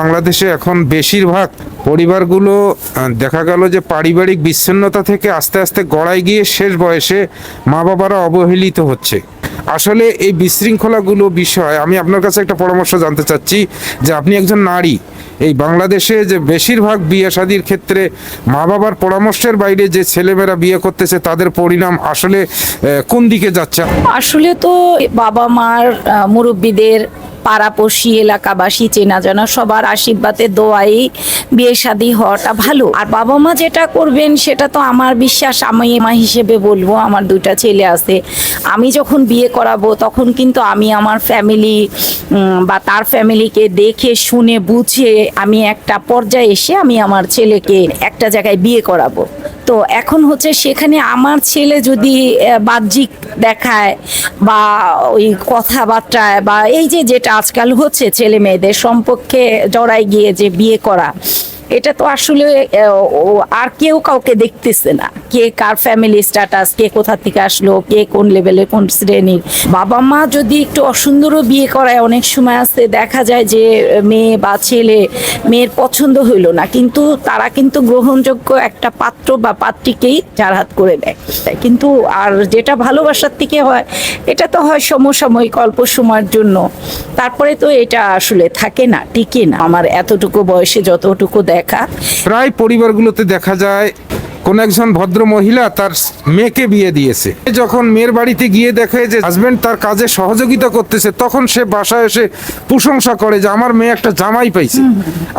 বাংলাদেশে এখন বেশিরভাগ পরিবারগুলো দেখা গেল যে পারিবারিক বিচ্ছিন্নতা থেকে আস্তে আস্তে গড়ায় গিয়ে শেষ বয়সে মা বাবারা অবহেলিত হচ্ছে। আসলে এই বিশৃঙ্খলাগুলো বিষয় আমি আপনার কাছে একটা পরামর্শ জানতে চাচ্ছি যে আপনি একজন নারী, এই বাংলাদেশে যে বেশিরভাগ বিয়ে শাদির ক্ষেত্রে মা বাবার পরামর্শের বাইরে যে ছেলেমেয়েরা বিয়ে করতেছে তাদের পরিণাম আসলে কোন দিকে যাচ্ছে? আসলে তো বাবা মার মুরব্বীদের পাড়াপড়শি, এলাকাবাসী চেনা জানা, সবার আশীর্বাদে, দোয়াই বিয়ে শাদী হওয়াটা ভালো। আর বাবা মা যেটা করবেন, সেটা তো আমার বিশ্বাস, আমি মা হিসেবে বলব, আমার দুইটা ছেলে আছে। আমি যখন বিয়ে করাবো, তখন কিন্তু আমি আমার ফ্যামিলি বা তার ফ্যামিলিকে দেখে, শুনে, বুঝে, আমি একটা পর্যায়ে এসে আমি আমার ছেলেকে একটা জায়গায় বিয়ে করাবো। তো এখন হচ্ছে সেখানে আমার ছেলে যদি বাহ্যিক দেখায় বা ওই কথাবার্তায় বা এই যে যেটা আজকাল হচ্ছে ছেলে মেয়েদের সম্পর্কে জড়াই গিয়ে যে বিয়ে করা এটা তো আসলে আর কেউ কাউকে দেখতেছে না। কে কার ফ্যামিলি স্ট্যাটাস কে কোথা থেকে আসলো, কে কোন লেভেলে কোন শ্রেণির। বাবা মা যদি একটু অসুন্দরও বিয়ে করায়, অনেক সময় আছে, দেখা যায় যে মেয়ে বা ছেলে মেয়ের পছন্দ হইল না, কিন্তু তারা কিন্তু গ্রহণযোগ্য একটা পাত্র বা পাত্রীকেই চার হাত করে দেয়। কিন্তু আর যেটা ভালোবাসার থেকে হয়, এটা তো হয় সমসাময়িক, অল্প সময়ের জন্য। তারপরে তো এটা আসলে থাকে না, টিকে না। আমার এতটুকু বয়সে যতটুকু দেখা প্রায় পরিবারগুলোতে দেখা যায় কোন একজন ভদ্র মহিলা তার মেয়েকে বিয়ে দিয়েছে। যখন মেয়ের বাড়িতে গিয়ে দেখে যে হাজবেন্ড তার কাজে সহযোগিতা করতেছে তখন সে বাসায় এসে প্রশংসা করে যে আমার মেয়ে একটা জামাই পাইছে।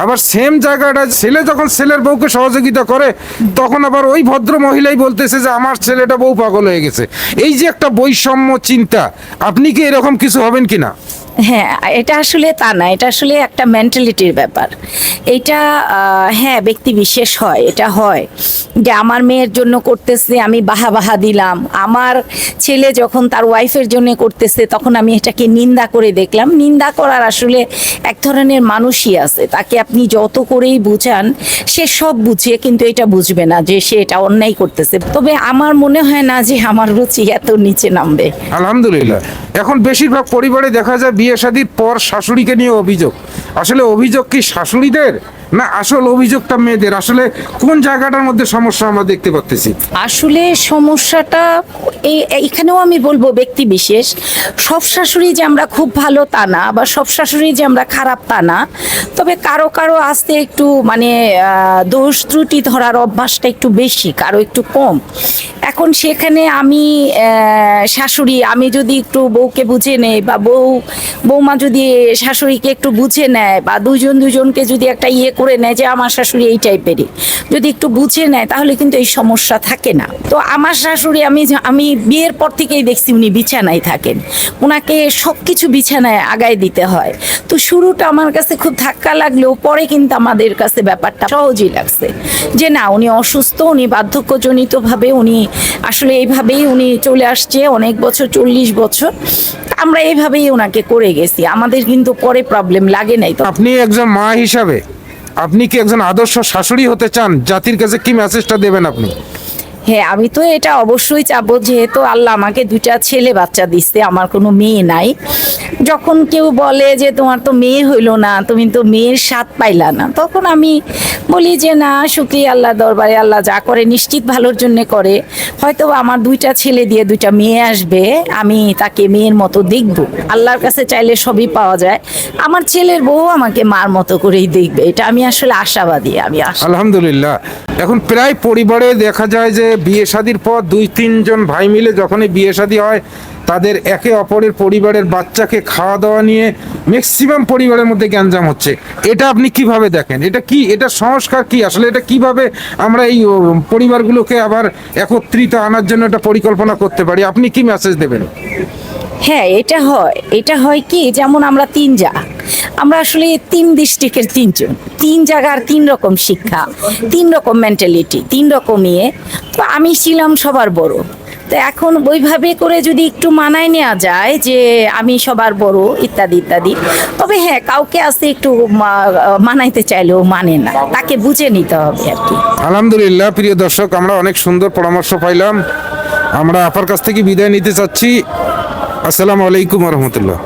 আবার সেম জায়গাটা ছেলে যখন ছেলের বউকে সহযোগিতা করে তখন আবার ওই ভদ্র মহিলাই বলতেছে যে আমার ছেলেটা বউ পাগল হয়ে গেছে। এই যে একটা বৈষম্য চিন্তা আপনি কি এরকম কিছু হবেন কিনা? হ্যাঁ এটা আসলে তা না, এটা আসলে একটা মেন্টালিটির ব্যাপার। এটা হ্যাঁ ব্যক্তি বিশেষ হয়, এটা হয়। যে আমার মেয়ের জন্য করতেছে, আমি বাহা বাহা দিলাম। আমার ছেলে যখন তার ওয়াইফের জন্য করতেছে, তখন আমি এটাকে নিন্দা করে দেখলাম। নিন্দা করার আসলে এক ধরনের মানুষই আছে। তাকে আপনি যত করেই বুঝান, সে সব বুঝিয়ে কিন্তু এটা বুঝবে না যে সে এটা অন্যায় করতেছে। তবে আমার মনে হয় না যে আমার রুচি এত নিচে নামবে। আলহামদুলিল্লাহ। এখন বেশিরভাগ পরিবারে দেখা যায় বিয়ে শাদির পর শাশুড়িকে নিয়ে অভিযোগ। আসলে অভিযোগ কি শাশুড়িদের? না, আসল অভিযোগটা মেয়েদের। আসলে কোন জায়গাটার মধ্যে সমস্যা আমরা দেখতে পাচ্ছি আসলে সমস্যাটা এই, এখানেও আমি বলব ব্যক্তি বিশেষ। সব শাশুড়ি যে আমরা খুব ভালো তা না বা সব শাশুড়ি যে আমরা খারাপ তা না। তবে কারও কারও আসতে একটু মানে দোষ ত্রুটি ধরার অভ্যাসটা একটু বেশি, কারও একটু কম। এখন সেখানে আমি শাশুড়ি, আমি যদি একটু বউকে বুঝে নেই বা বউ বৌমা যদি শাশুড়িকে একটু বুঝে নেয় বা দুজন দুজনকে যদি একটা ইয়ে করে নেয় যে আমার শাশুড়ি এই টাইপেরই। যদি একটু বুঝে নেয়, তাহলে কিন্তু এই সমস্যা থাকে না। তো আমার শাশুড়ি, আমি আমি বিয়ের পর থেকেই দেখছি উনি বিছানায় থাকেন। ওনাকে সব কিছু বিছানায় আগায় দিতে হয়। তো শুরুটা আমার কাছে খুব ধাক্কা লাগলেও পরে কিন্তু আমাদের কাছে ব্যাপারটা সহজই লাগছে। যে না, উনি অসুস্থ, উনি বার্ধক্যজনিতভাবে উনি আসলে এইভাবেই উনি চলে আসছে, অনেক বছর, চল্লিশ বছর। আমরা এইভাবেই ওনাকে করে গেছি। আমাদের কিন্তু পরে প্রবলেম লাগে নাই। তো আপনি একজন মা হিসাবে আপনি কি একজন আদর্শ শাশুড়ি হতে চান? জাতির কাছে কি মেসেজটা দেবেন আপনি? হ্যাঁ আমি তো এটা অবশ্যই চাবো যেহেতু আল্লাহ আমাকে দুইটা ছেলে বাচ্চা দিচ্ছে আমার কোনো মেয়ে নাই। যখন কেউ বলে যে তোমার তো মেয়ে হইল না, তুমি তো মেয়ের স্বাদ পাইলা না, তখন আমি বলি যে না, শুক্রিয়া আল্লাহ দরবারে, আল্লাহ যা করে নিশ্চিত ভালোর জন্য করে। হয়তো আমার দুইটা ছেলে দিয়ে দুইটা মেয়ে আসবে, আমি তাকে মেয়ের মতো দেখব। আল্লাহর কাছে চাইলে সবই পাওয়া যায়। আমার ছেলের বউ আমাকে মার মতো করেই দেখবে, এটা আমি আসলে আশাবাদী, আমি আলহামদুলিল্লাহ। এখন প্রায় পরিবারে দেখা যায় যে বিয়ে শাদির পর দুই, তিনজন ভাই মিলে যখনই বিয়ে শাদী হয়, তাদের একে অপরের পরিবারের বাচ্চাকে খাওয়া দাওয়া নিয়ে ম্যাক্সিমাম পরিবারের মধ্যে গ্যাঞ্জাম হচ্ছে। এটা আপনি কীভাবে দেখেন? এটা কি, এটা সংস্কার কি? আসলে এটা কীভাবে আমরা এই পরিবারগুলোকে আবার একত্রিত আনার জন্য একটা পরিকল্পনা করতে পারি? আপনি কি মেসেজ দেবেন? হ্যাঁ এটা হয়। এটা হয় কি? যেমন আমরা তিন যা আমরা আসলে তিন ডিস্ট্রিক্টের তিনজন। তিন জায়গার তিন রকম শিক্ষা, তিন রকম মেন্টালিটি তিন রকম ইয়ে। তো আমি ছিলাম সবার বড়। তো এখন ওইভাবে করে যদি একটু মানায় নেওয়া যায় যে আমি সবার বড়, ইত্যাদি ইত্যাদি, তবে হ্যাঁ কাউকে আসতে একটু মানাইতে চাইলেও মানে না। তাকে বুঝে নিতে হবে আর কি। আলহামদুলিল্লাহ, প্রিয় দর্শক, আমরা অনেক সুন্দর পরামর্শ পাইলাম। আমরা আপার কাছ থেকে বিদায় নিতে চাচ্ছি। আসসালামু আলাইকুম রহমতুল্লাহ।